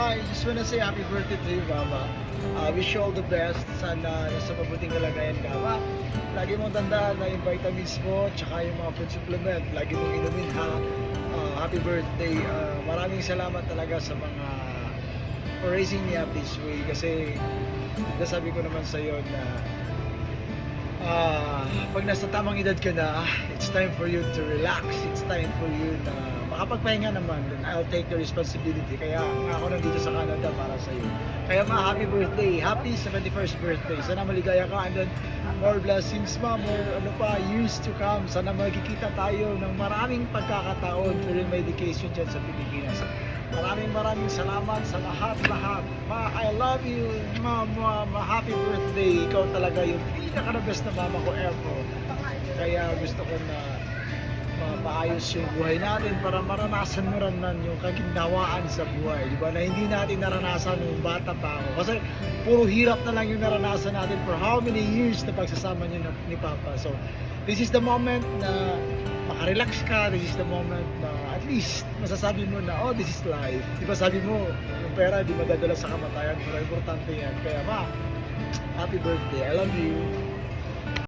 I just wanna say happy birthday to you, Mama. Uh, wish you all the best. Sana nasa mabuting kalagayan ka, Ma. Lagi mong tandaan na yung vitamins mo, tsaka yung mga food supplement, lagi mong inumin, ha. Uh, happy birthday. Uh, maraming salamat talaga sa mga for raising me up this way kasi nasabi ko naman sa iyo na ah pag nasa tamang edad ka na, it's time for you to relax. It's time for you na makapagpahinga naman. Then I'll take the responsibility. Kaya ako nandito sa Canada para sa iyo. Kaya ma, happy birthday. Happy 71st birthday. Sana maligaya ka and then more blessings ma, more ano pa, years to come. Sana magkikita tayo ng maraming pagkakataon during my vacation dyan sa Pilipinas. Maraming maraming salamat sa lahat-lahat. Ma, I love you. Ma, ma, ma, happy birthday. Ikaw talaga yung pinaka na best na mama ko ever. Kaya gusto ko na mapaayos yung buhay natin para maranasan mo rin man yung kaginawaan sa buhay. Di ba? Na hindi natin naranasan nung bata pa ako. Kasi puro hirap na lang yung naranasan natin for how many years na pagsasama niyo na, ni Papa. So, this is the moment na makarelax ka. This is the moment na at least masasabi mo na, oh, this is life. Di ba sabi mo, yung pera di madadala sa kamatayan, pero importante yan. Kaya ma, happy birthday. I love you.